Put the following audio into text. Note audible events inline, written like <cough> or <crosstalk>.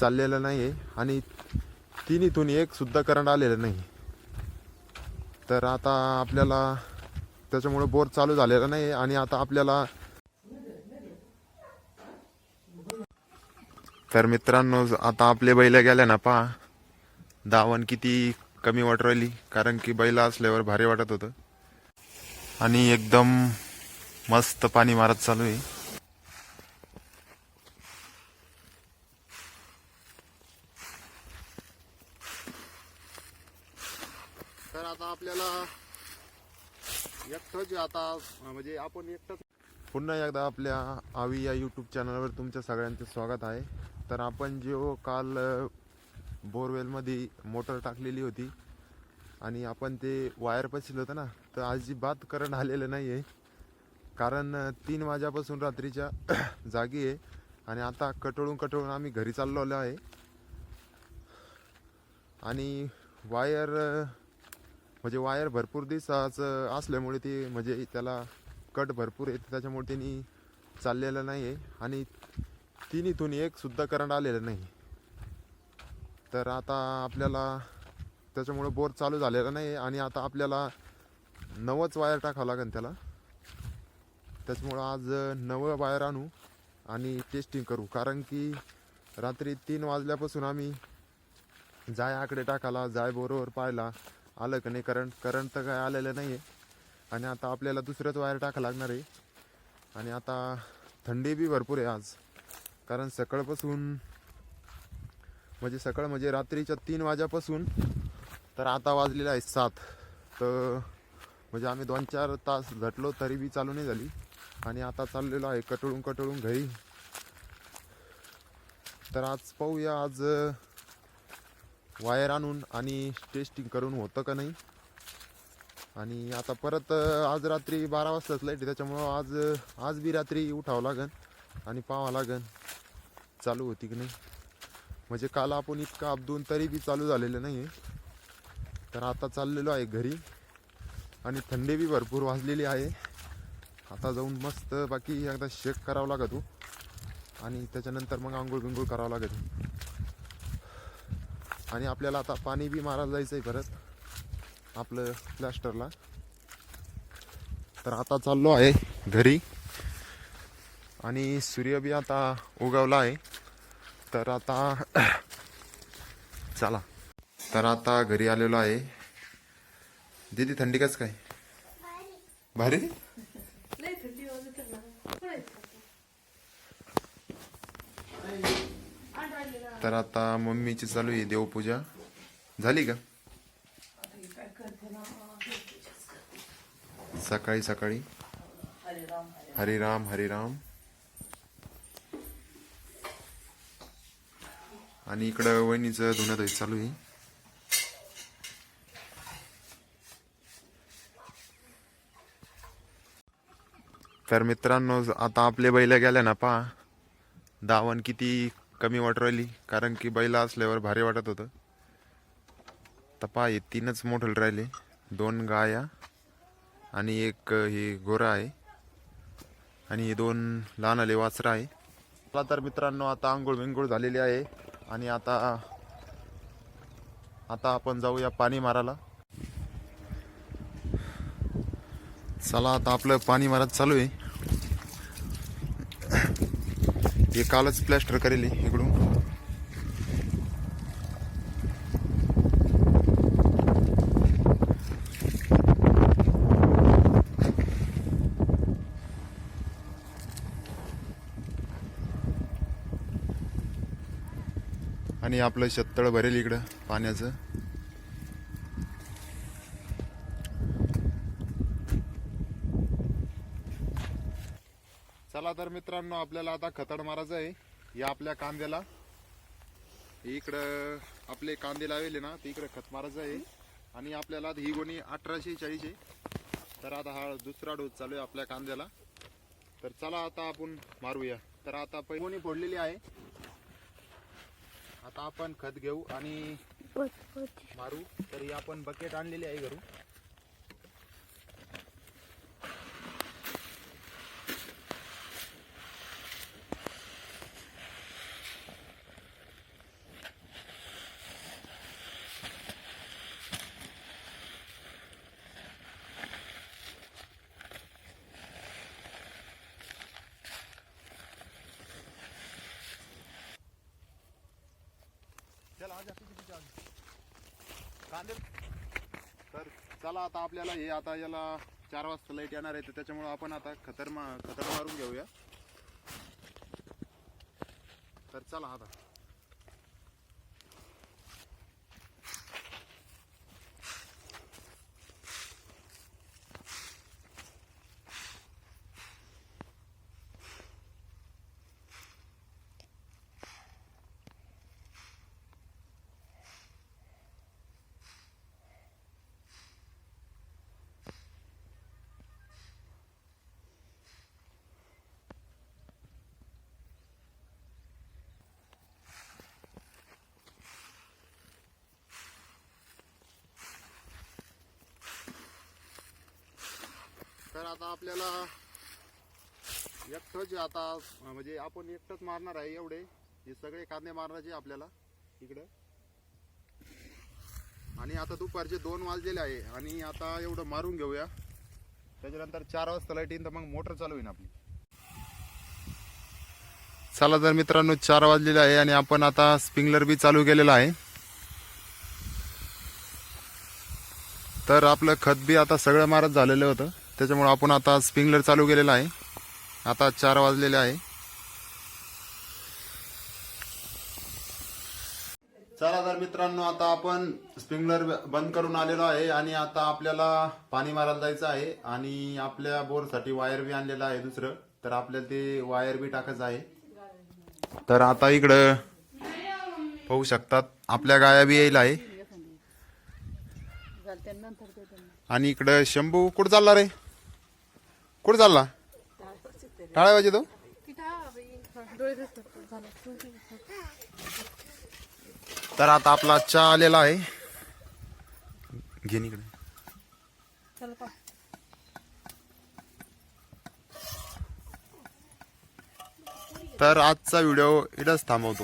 चाललेलं नाही आहे आणि तिन्हीतून एक सुद्धा करंट आलेलं नाही तर आता आपल्याला त्याच्यामुळे बोर चालू झालेला नाही आहे आणि आता आपल्याला तर मित्रांनो आता आपले बैल गेले ना पहा. दावण किती कमी वाटू राहिली. कारण की बैल असल्यावर भारी वाटत होतं. आणि एकदम मस्त पाणी मारत चालू आहे. तर आता आपल्याला एकटं जे आता म्हणजे आपण एकटं पुन्हा एकदा आपल्या आवी या यूट्यूब चॅनलवर तुमच्या सगळ्यांचं स्वागत आहे. तर आपण जो काल बोरवेलमध्ये मोटर टाकलेली होती आणि आपण ते वायर पचलं होतं ना तर अजिबात करंट आलेलं नाही आहे कारण तीन वाज्यापासून रात्रीच्या <clears throat> जागी आहे आणि आता कटळून कटळून आम्ही घरी चाललो आहे. आणि वायर म्हणजे वायर भरपूर दिवसाचं असल्यामुळे ते म्हणजे त्याला कट भरपूर येते. त्याच्यामुळे त्यांनी चाललेलं नाही आहे आणि तिन्हीतून एक सुद्धा करंट आलेलं नाही तर आता आपल्याला त्याच्यामुळे बोर चालू झालेला नाही आहे आणि आता आपल्याला नवंच वायर टाकावं लागेल त्याला. त्याच्यामुळं आज नवं वायर आणू आणि टेस्टिंग करू. कारण की रात्री तीन वाजल्यापासून आम्ही जाय आकडे टाकाला जाय बरोबर पाहिला आलं का नाही? करंट करंट तर काय आलेलं नाही आहे आणि आता आपल्याला दुसरंच वायर टाका लागणार आहे. आणि आता थंडी बी भरपूर आहे आज. कारण सकाळपासून म्हणजे सकाळ म्हणजे रात्रीच्या तीन वाज्यापासून तर आता वाजलेला आहे सात. तर म्हणजे आम्ही दोन चार तास झटलो तरी बी चालू नाही झाली. आणि आता चाललेलो आहे कटळून कटळून घरी. तर आज पाहूया आज वायर आणून आणि टेस्टिंग करून होतं का नाही? आणि आता परत आज रात्री बारा वाजताच लाइट आहे त्याच्यामुळं आज आज बी रात्री उठावं लागन आणि पाहावं लागन चालू होती की नाही. म्हणजे काल आपण इतका अब्दून तरी बी चालू झालेलं नाही आहे तर आता चाललेलो आहे घरी आणि थंडी बी भरपूर वाजलेली आहे. आता जाऊन मस्त बाकी एकदा शेक करावं लागतो हो. आणि त्याच्यानंतर मग आंघोळ बिंघोळ करावं लागत हो. आणि आपल्याला आता पाणी बी मारायला जायचं आहे परत आपलं प्लॅस्टरला. तर आता चाललो आहे घरी. आणि सूर्य बी आता उगवला आहे. तर आता चला. तर आता घरी आलेलो आहे. दीदी थंडी कस काय? भारी लय थंडी वाजत आहे ना. पुढे येत का? आण राहिलेला. तर आता मम्मीची चालू आहे देवपूजा. झाली का? सकाळी सकाळी. हरे राम हरे हरिराम हरिराम आणि इकडं वहिनीचं धुण्यात धुई चालू आहे. तर मित्रांनो आता आपले बैल गेले ना पहा. दावण किती कमी वाटू राहिली कारण की बैल असल्यावर भारी वाटत होतं. तपा हे तीनच मोठं राहिले. दोन गाया आणि एक हे गोरा आहे. आणि हे दोन लहान आले वासरं आहे. मला तर मित्रांनो आता आंघोळ विंघोळ झालेली आहे. आणि आता आता आपण जाऊया पाणी मारायला. चला आता आपलं पाणी मारत चालू आहे. हे कालच प्लॅस्टर करेल इकडून. आणि आपलं शेततळ भरेल इकडं पाण्याचं. मित्रांनो आपल्याला आता खतड मारायचं आहे. या आपल्या कांद्याला. इकडं आपले कांदे लावले ना ते इकडे खत मारायचं आहे. आणि आपल्याला ही गोणी अठराशे चाळीस आहे. तर आता हा दुसरा डोस चालू आहे आपल्या कांद्याला. तर चला आता आपण मारूया. तर आता पहिली गोणी फोडलेली आहे. आता आपण खत घेऊ आणि मारू. तर ही आपण बकेट आणलेली आहे घरून. चालेल तर चला आता आपल्याला हे आता याला चार वाजता लाइट येणार आहे तर त्याच्यामुळं आपण आता खतर मा खतर मारून घेऊया. तर चला आता. आता आपल्याला एकटंच आता म्हणजे आपण एकटंच मारणार आहे एवढे. हे सगळे कांदे मारण्याचे आपल्याला इकडं. आणि आता दुपारचे दोन वाजलेले आहे आणि आता एवढं मारून घेऊया. त्याच्यानंतर चार वाजता लाइट येईन तर मग मोटर चालू होईल आपली. चला तर मित्रांनो चार वाजलेले आहे आणि आपण आता स्प्रिंगलर बी चालू केलेला आहे. तर आपलं खत बी आता सगळं मारत झालेलं होतं. त्याच्यामुळे आपण आता स्प्रिंगलर चालू केलेला आहे. आता चार वाजलेले आहे. चला तर मित्रांनो आता आपण स्प्रिंगलर बंद करून आलेलो आहे आणि आता आपल्याला पाणी मारायला जायचं आहे आणि आपल्या बोरसाठी वायर बी आणलेलं आहे दुसरं. तर आपल्याला ते वायर बी टाकायचं आहे. तर आता इकडं पाहू शकतात आपल्या गाया बी यायला आहे. आणि इकडं शंभू कुठं चालला रे? कुठे चालला? टाळ्या पाहिजे तो हो? तर आता आपला चहा आलेला आहे. घेन इकडे. तर आजचा व्हिडिओ इथंच थांबवतो.